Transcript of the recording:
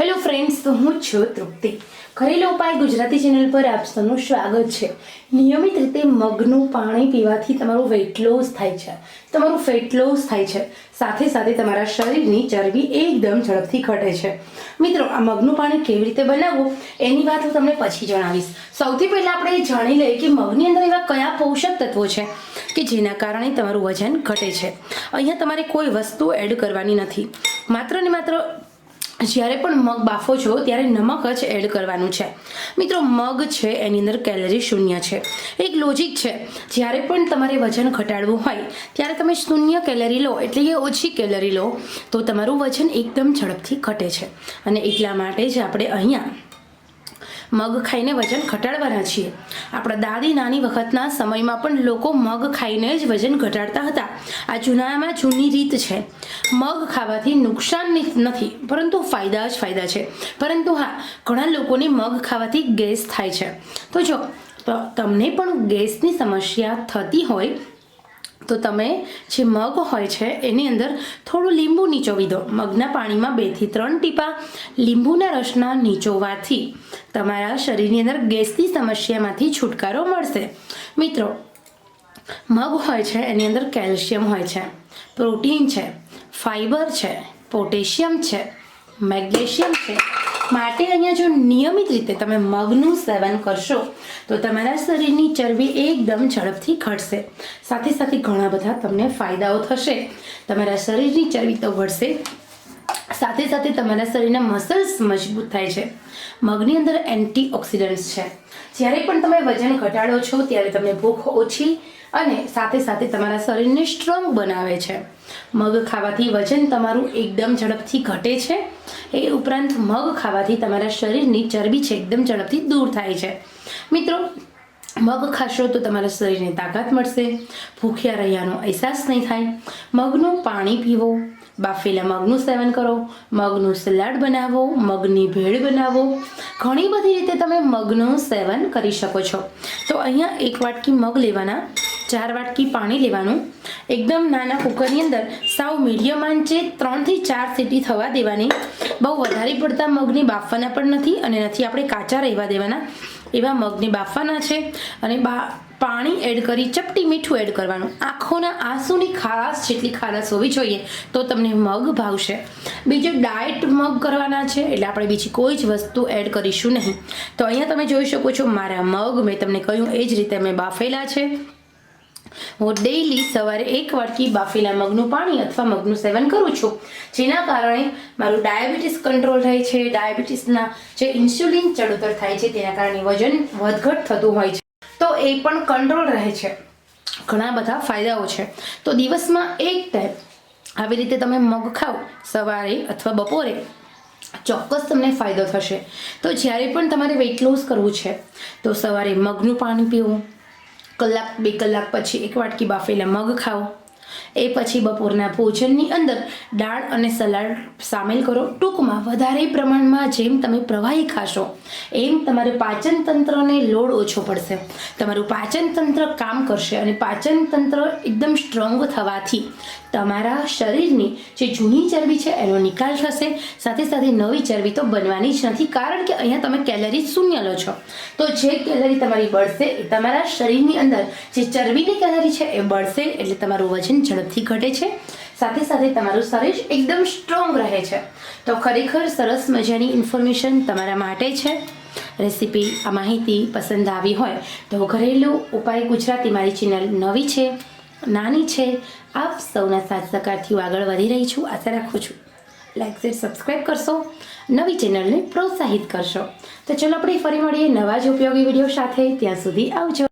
Hello friends તો હું છું તૃપ્તિ. ઘરેલું ઉપાય ગુજરાતી ચેનલ પર આપ સૌનું સ્વાગત છે. નિયમિત રીતે મગનું પાણી પીવાથી તમારું વેટ લોસ થાય છે. તમારું ફેટ લોસ થાય છે. સાથે સાથે તમારા શરીરની ચરબી એકદમ ઝડપથી ઘટે છે. મિત્રો, આ મગનું પાણી કેવી રીતે બનાવવું? એની વાત હું તમને પછી જણાવીશ. સૌથી પહેલાં આપણે જાણી લઈએ કે મગની અંદર એવા કયા પોષક તત્વો છે કે જેના કારણે તમારું વજન ઘટે છે. અહીંયા તમારે કોઈ વસ્તુ એડ કરવાની નથી. માત્ર ને માત્ર જ્યારે પણ મગ બાફો છો, ત્યારે નમક જ એડ કરવાનું છે. મિત્રો, મગ છે, એની અંદર કેલરી શૂન્ય છે. એક લોજિક છે, જ્યારે પણ તમારે વજન ઘટાડવું હોય, ત્યારે તમે શૂન્ય કેલરી લો, એટલે કે ઓછી કેલરી લો, તો તમારું વજન એકદમ ઝડપથી ઘટે છે. અને એટલા માટે જ આપણે અહીંયા મગ ખાઈને વજન ઘટાડવાના છીએ. આપણા દાદી નાની વખતના સમયમાં પણ લોકો મગ ખાઈને જ વજન ઘટાડતા હતા. આ જૂનામાં જૂની રીત છે. મગ ખાવાથી નુકસાન નથી, પરંતુ ફાયદા જ ફાયદા છે. પરંતુ હા, ઘણા લોકોને મગ ખાવાથી ગેસ થાય છે. તો જો તમને પણ ગેસની સમસ્યા થતી હોય તો તમે જે મગ હોય છે, એની અંદર થોડું લીંબુ નીચોવી દો. મગના પાણીમાં બેથી ત્રણ ટીપા લીંબુના રસના નીચોવાથી તમારા શરીરની અંદર ગેસની સમસ્યામાંથી છુટકારો મળશે. મિત્રો, મગ હોય છે, એની અંદર કેલ્શિયમ હોય છે, પ્રોટીન છે, ફાઈબર છે, પોટેશિયમ છે, મેગ્નેશિયમ છે માટે અહીંયા જો નિયમિત રીતે તમે મગનું સેવન કરશો, તો તમારા શરીરની ચરબી એકદમ ઝડપથી ઘટશે. સાથે સાથે ઘણા બધા તમને ફાયદાઓ થશે. તમારા શરીરની ચરબી તો ઘટશે. સાથે સાથે તમારા શરીરના મસલ્સ મજબૂત થાય છે. મગની અંદર એન્ટીઓક્સિડન્ટ્સ છે. જ્યારે પણ તમે વજન ઘટાડો છો, ત્યારે તમને ભૂખ ઓછી અને સાથે સાથે તમારા શરીરને સ્ટ્રોંગ બનાવે છે. મગ ખાવાથી વજન તમારું એકદમ ઝડપથી ઘટે છે. એ ઉપરાંત મગ ખાવાથી તમારા શરીરની ચરબી છે, એકદમ ઝડપથી દૂર થાય છે. મિત્રો, મગ ખાશો તો તમારા શરીરને તાકાત મળશે. ભૂખ્યા રહ્યાનો અહેસાસ નહીં થાય. મગનું પાણી પીવો. બાફેલા મગનું સેવન કરો, મગનું સલાડ બનાવો, મગની ભેળ બનાવો. ઘણી બધી રીતે તમે મગનું સેવન કરી શકો છો. તો અહીંયા એક વાટકી મગ લેવાના, ચાર વાટકી પાણી લેવાનું. એકદમ નાના કુકરની અંદર સાવ મીડિયમ આંચે ત્રણથી ચાર સીટી થવા દેવાની. બહુ વધારે પડતા મગને બાફવાના પણ નથી અને નથી આપણે કાચા રહેવા દેવાના. એવા મગને બાફવાના છે અને બા પાણી એડ કરી, ચપટી મીઠું એડ કરવાનું. આંખોના આંસુની ખાસ જેટલી ખારાશ હોવી જોઈએ તો તમને મગ ભાવશે. બીજું, ડાયટ મગ કરવાના છે, એટલે આપણે બીજી કોઈ જ વસ્તુ એડ કરીશું નહીં. તો અહીંયા તમે જોઈ શકો છો, મારા મગ મેં તમને કહ્યું, એ જ રીતે મેં બાફેલા છે. હું ડેઈલી સવારે એક વાટકી બાફેલા મગનું પાણી અથવા મગનું સેવન કરું છું. જેના કારણે મારું ડાયાબિટીસ કંટ્રોલ થાય છે, ડાયાબિટીસના જે ઇન્સ્યુલિન ચડોતર થાય છે, તેના કારણે વજન વધઘટ થતું હોય છે. તો એ પણ કંટ્રોલ રહે છે. ઘણા બધા ફાયદાઓ છે. તો દિવસમાં એક ટાઈમ આવી રીતે તમે મગ ખાઓ સવારે અથવા બપોરે, ચોક્કસ તમને ફાયદો થશે. તો જ્યારે પણ તમારે વેઇટ લોસ કરવું છે, તો સવારે મગનું પાણી પીવું, કલાક, બે કલાક પછી એક વાટકી બાફેલા મગ ખાઓ એ પછી બપોરના ભોજનની અંદર દાળ અને સલાડ સામેલ કરો. ટૂંકમાં વધારે પ્રમાણમાં જેમ તમે પ્રવાહી ખાશો, એમ તમારે પાચન તંત્રને લોડ ઓછો પડશે. તમારું પાચન તંત્ર કામ કરશે અને પાચન તંત્ર એકદમ સ્ટ્રોંગ થવાથી તમારા શરીરની જે જૂની ચરબી છે, એનો નિકાલ થશે. સાથે સાથે નવી ચરબી તો બનવાની જ નથી, કારણ કે અહીંયા તમે કેલરી શૂન્ય લો છો. તો જે કેલરી તમારી બળશે એ તમારા શરીરની અંદર, જે ચરબીની કેલરી છે, એ બળશે એટલે તમારું વજન ઝડપથી ઘટે છે. સાથે સાથે તમારું શરીર એકદમ સ્ટ્રોંગ રહે છે. તો ખરેખર સરસ મજાની ઇન્ફોર્મેશન તમારા માટે છે. રેસીપી આ માહિતી પસંદ આવી હોય તો ઘરેલું ઉપાય ગુજરાતી મારી ચેનલ નવી છે, નાની છે, આપ સૌના સાથ સહકારથી આગળ વધી રહી છું. આશા રાખું છું. લાઈક શેર સબસ્ક્રાઈબ કરશો. નવી ચેનલને પ્રોત્સાહિત કરશો. તો ચલો આપણે ફરી મળીએ નવા જ ઉપયોગી વીડિયો સાથે. ત્યાં સુધી આવજો.